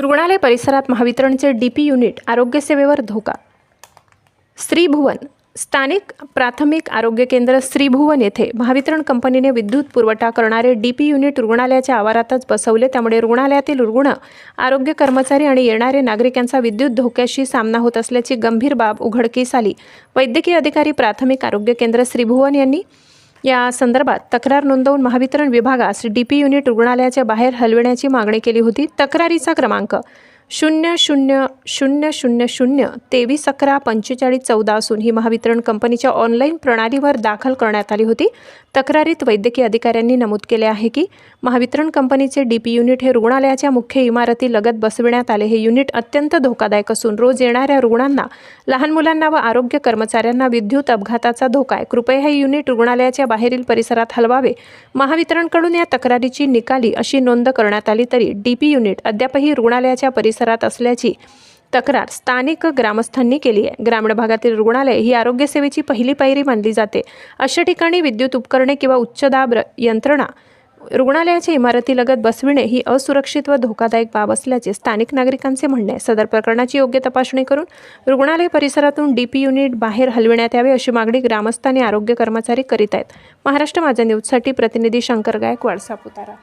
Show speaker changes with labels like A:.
A: रुग्णालय परिसरात महावितरणचे डी पी युनिट आरोग्यसेवेवर धोका. श्रीभुवन स्थानिक प्राथमिक आरोग्य केंद्र श्रीभुवन येथे महावितरण कंपनीने विद्युत पुरवठा करणारे डी पी युनिट रुग्णालयाच्या आवारातच बसवले. त्यामुळे रुग्णालयातील रुग्ण आरोग्य कर्मचारी आणि येणारे नागरिकांचा विद्युत धोक्याशी सामना होत असल्याची गंभीर बाब उघडकीस आली. वैद्यकीय अधिकारी प्राथमिक आरोग्य केंद्र श्रीभुवन यांनी या संदर्भात तक्रार नोंदवून महावितरण विभागास डी पी युनिट रुग्णालयाच्या बाहेर हलविण्याची मागणी केली होती. तक्रारीचा क्रमांक शून्य शून्य शून्य शून्य शून्य तेवीस अकरा पंचेचाळीस चौदा असून ही महावितरण कंपनीच्या ऑनलाईन प्रणालीवर दाखल करण्यात आली होती. तक्रारीत वैद्यकीय अधिकाऱ्यांनी नमूद केले आहे की महावितरण कंपनीचे डी पी युनिट हे रुग्णालयाच्या मुख्य इमारती लगत बसविण्यात आले. हे युनिट अत्यंत धोकादायक असून रोज येणाऱ्या रुग्णांना लहान मुलांना व आरोग्य कर्मचाऱ्यांना विद्युत अपघाताचा धोका आहे. कृपया हे युनिट रुग्णालयाच्या बाहेरील परिसरात हलवावे. महावितरणकडून या तक्रारीची निकाली अशी नोंद करण्यात आली तरी डी पी युनिट अद्यापही रुग्णालयाच्या परिसरात असल्याची तक्रार स्थानिक ग्रामस्थांनी केली आहे. ग्रामीण भागातील रुग्णालय ही आरोग्यसेवेची पहिली पायरी मानली जाते. अशा ठिकाणी विद्युत उपकरणे किंवा उच्च दाब र- यंत्रणा रुग्णालयाच्या इमारतीलगत बसविणे ही असुरक्षित व धोकादायक बाब असल्याचे स्थानिक नागरिकांचे म्हणणे आहे. सदर प्रकरणाची योग्य तपासणी करून रुग्णालय परिसरातून डी पी युनिट बाहेर हलविण्यात यावे अशी मागणी ग्रामस्थ आणि आरोग्य कर्मचारी करीत आहेत. महाराष्ट्र माझा न्यूजसाठी प्रतिनिधी शंकर गायकवाड सापुतारा.